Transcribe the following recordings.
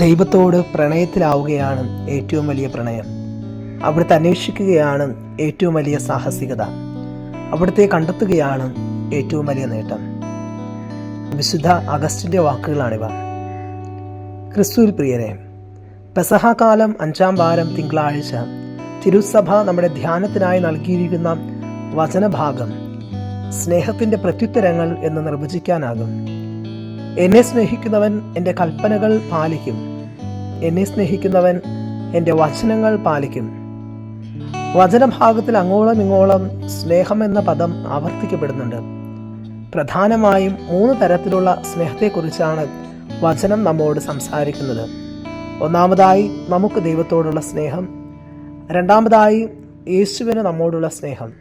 ദൈവത്തോട് പ്രണയത്തിലാവുകയാണ് ഏറ്റവും വലിയ പ്രണയം. അവിടുത്തെ അന്വേഷിക്കുകയാണ് ഏറ്റവും വലിയ സാഹസികത. അവിടുത്തെ കണ്ടെത്തുകയാണ് ഏറ്റവും വലിയ നേട്ടം. വിശുദ്ധ അഗസ്റ്റിന്റെ വാക്കുകളാണിവ. ക്രിസ്തുവിൽ പ്രിയരെ പെസഹകാലം അഞ്ചാം വാരം തിങ്കളാഴ്ച തിരുസഭ നമ്മുടെ ധ്യാനത്തിനായി നൽകിയിരിക്കുന്ന വചനഭാഗം സ്നേഹത്തിന്റെ പ്രത്യുത്തരങ്ങൾ എന്ന് നിർവചിക്കാനാകും. എന്നെ സ്നേഹിക്കുന്നവൻ എന്റെ കൽപ്പനകൾ പാലിക്കും. എന്നെ സ്നേഹിക്കുന്നവൻ എന്റെ വചനങ്ങൾ പാലിക്കും. വചനഭാഗത്തിൽ അങ്ങോളം ഇങ്ങോളം സ്നേഹം എന്ന പദം ആവർത്തിക്കപ്പെടുന്നുണ്ട്. പ്രധാനമായും മൂന്ന് തരത്തിലുള്ള സ്നേഹത്തെക്കുറിച്ചാണ് വചനം നമ്മോട് സംസാരിക്കുന്നത്. ഒന്നാമതായി നമുക്ക് ദൈവത്തോടുള്ള സ്നേഹം രണ്ടാമതായി യേശുവിന് നമ്മോടുള്ള സ്നേഹം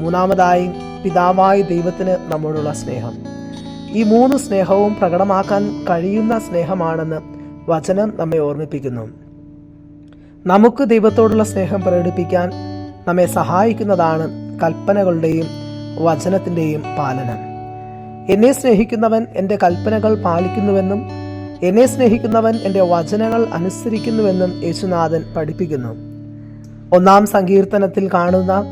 മൂന്നാമതായി പിതാവായ ദൈവത്തിന് നമ്മോടുള്ള സ്നേഹം. ഈ മൂന്ന് സ്നേഹവും പ്രകടമാക്കാൻ കഴിയുന്ന സ്നേഹമാണെന്ന് വചനം നമ്മെ ഓർമ്മിപ്പിക്കുന്നു. നമുക്ക് ദൈവത്തോടുള്ള സ്നേഹം പ്രകടിപ്പിക്കാൻ നമ്മെ സഹായിക്കുന്നതാണ് കൽപ്പനകളുടെയും വചനത്തിന്റെയും പാലനം. എന്നെ സ്നേഹിക്കുന്നവൻ എന്റെ കൽപ്പനകൾ പാലിക്കുന്നുവെന്നും എന്നെ സ്നേഹിക്കുന്നവൻ എന്റെ വചനങ്ങൾ അനുസരിക്കുന്നുവെന്നും യേശുനാഥൻ പഠിപ്പിക്കുന്നു. ഒന്നാം സങ്കീർത്തനത്തിൽ കാണുന്ന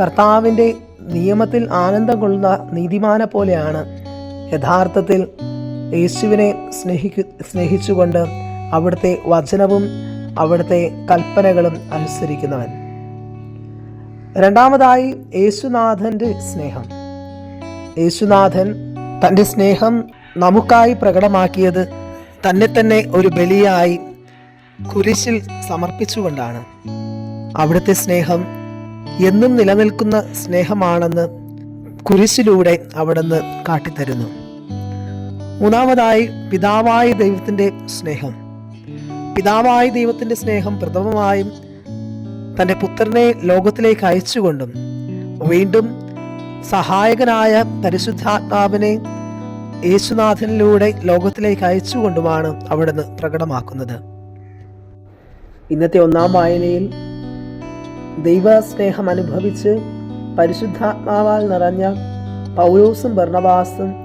കർത്താവിന്റെ നിയമത്തിൽ ആനന്ദം കൊള്ളുന്ന നീതിമാനെ പോലെയാണ് യഥാർത്ഥത്തിൽ യേശുവിനെ സ്നേഹിക്കു സ്നേഹിച്ചുകൊണ്ട് അവിടുത്തെ വചനവും അവിടുത്തെ കൽപ്പനകളും അനുസരിക്കുന്നവൻ. രണ്ടാമതായി യേശുനാഥന്റെ സ്നേഹം. യേശുനാഥൻ തന്റെ സ്നേഹം നമുക്കായി പ്രകടമാക്കിയത് തന്നെ തന്നെ ഒരു ബലിയായി കുരിശിൽ സമർപ്പിച്ചുകൊണ്ടാണ്. അവിടുത്തെ സ്നേഹം എന്നും നിലനിൽക്കുന്ന സ്നേഹമാണെന്ന് കുരിശിലൂടെ അവിടുന്ന് കാട്ടിത്തരുന്നു. മൂന്നാമതായി പിതാവായ ദൈവത്തിന്റെ സ്നേഹം. പിതാവായ ദൈവത്തിന്റെ സ്നേഹം പ്രഥമമായും തന്റെ പുത്രനെ ലോകത്തിലേക്ക് അയച്ചുകൊണ്ടും വീണ്ടും സഹായകനായ പരിശുദ്ധാത്മാവിനെ യേശുനാഥനിലൂടെ ലോകത്തിലേക്ക് അയച്ചുകൊണ്ടുമാണ് അവിടുന്ന് പ്രകടമാക്കുന്നത്. ഇന്നത്തെ ഒന്നാം വായനയിൽ ദൈവസ്നേഹം അനുഭവിച്ച് പരിശുദ്ധാത്മാവാൽ നിറഞ്ഞ പൗലോസും ഭർണവാസും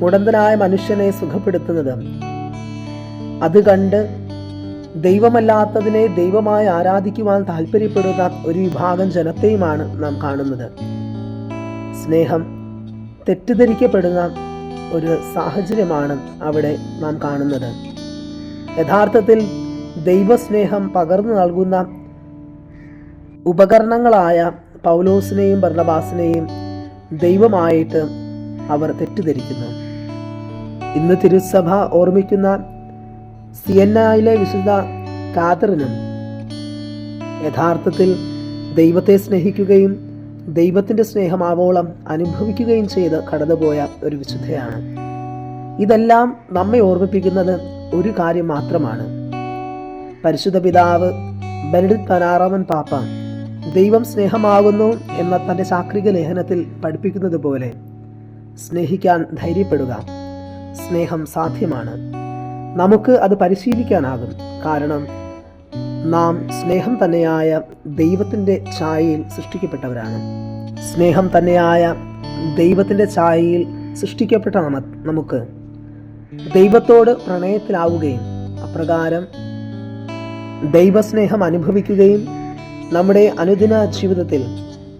മുടന്തനായ മനുഷ്യനെ സുഖപ്പെടുത്തുന്നത്. അത് കണ്ട് ദൈവമല്ലാത്തതിനെ ദൈവമായി ആരാധിക്കുവാൻ താല്പര്യപ്പെടുന്ന ഒരു വിഭാഗം ജനത്തെയുമാണ് നാം കാണുന്നത്. സ്നേഹം തെറ്റിദ്ധരിക്കപ്പെടുന്ന ഒരു സാഹചര്യമാണ് അവിടെ നാം കാണുന്നത്. യഥാർത്ഥത്തിൽ ദൈവസ്നേഹം പകർന്നു നൽകുന്ന ഉപകരണങ്ങളായ പൗലോസിനെയും ഭരണബാസിനെയും ദൈവമായിട്ട് അവർ തെറ്റിദ്ധരിക്കുന്നു. ഇന്ന് തിരുസഭ ഓർമ്മിക്കുന്ന സിയന്നായിലെ വിശുദ്ധ കാതറിനും യഥാർത്ഥത്തിൽ ദൈവത്തെ സ്നേഹിക്കുകയും ദൈവത്തിന്റെ സ്നേഹമാവോളം അനുഭവിക്കുകയും ചെയ്ത് കടന്നുപോയ ഒരു വിശുദ്ധയാണ്. ഇതെല്ലാം നമ്മെ ഓർമ്മിപ്പിക്കുന്നത് ഒരു കാര്യം മാത്രമാണ്. പരിശുദ്ധ പിതാവ് ബെനഡിക് പനാറാമൻ പാപ്പ ദൈവം സ്നേഹമാകുന്നു എന്ന തന്റെ ചാക്രിക ലേഖനത്തിൽ പഠിപ്പിക്കുന്നത് പോലെ സ്നേഹിക്കാൻ ധൈര്യപ്പെടുക. സ്നേഹം സാധ്യമാണ്. നമുക്ക് അത് പരിശീലിക്കാനാകും. കാരണം നാം സ്നേഹം തന്നെയായ ദൈവത്തിന്റെ ഛായയിൽ സൃഷ്ടിക്കപ്പെട്ടവരാണ്. സ്നേഹം തന്നെയായ ദൈവത്തിന്റെ ഛായയിൽ സൃഷ്ടിക്കപ്പെട്ട നമുക്ക്. ദൈവത്തോട് പ്രണയത്തിലാവുകയും അപ്രകാരം ദൈവസ്നേഹം അനുഭവിക്കുകയും നമ്മുടെ അനുദിന ജീവിതത്തിൽ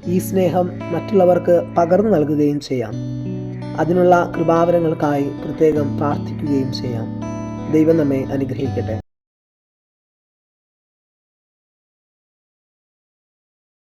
ഈ സ്നേഹം മറ്റുള്ളവർക്ക് പകർന്നു നൽകുകയും ചെയ്യാം. അതിനുള്ള കൃപാവരങ്ങൾക്കായി പ്രത്യേകം പ്രാർത്ഥിക്കുകയും ചെയ്യാം. ദൈവം നമ്മെ അനുഗ്രഹിക്കട്ടെ.